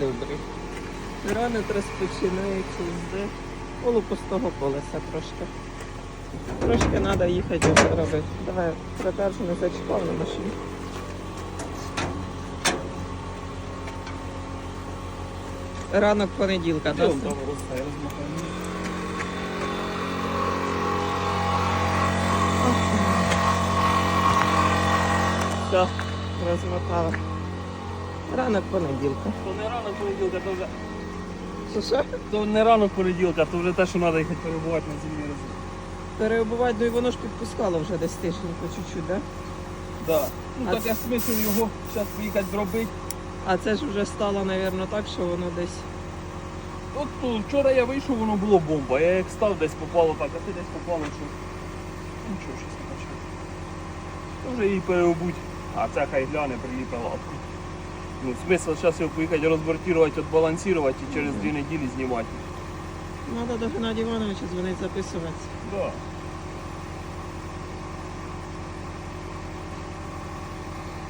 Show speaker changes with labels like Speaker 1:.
Speaker 1: добрий. Рано розпочинається з полупустого колеса трошки. Трошки треба їхати робити. Давай, продажу не зачіпав на машині. Ранок понеділка, так? Все, розмотала. Ранок понеділка.
Speaker 2: То не ранок понеділка, то вже
Speaker 1: Що що?
Speaker 2: то не ранок понеділка, то вже те, що треба їхати перебувати на зимній резині.
Speaker 1: Перебувати, ну і воно ж підпускало вже десь тиждень по чуть-чуть, да?
Speaker 2: Да. Ну
Speaker 1: А
Speaker 2: так
Speaker 1: це-
Speaker 2: я смисл його зараз поїхати зробити.
Speaker 1: А це ж вже стало, мабуть, так, що воно десь.
Speaker 2: От то, вчора я вийшов, воно було бомба. Я як став, десь попало так, а ти десь попало, що. Ну чого, щось не почав. Вже її переобуть, а ця хай гляне, приліпе лапку. Ну, смысл сейчас его поехать, разбортировать, отбалансировать и через две недели снимать.
Speaker 1: Надо до Геннадия Ивановича звонить, записуватися.
Speaker 2: Да.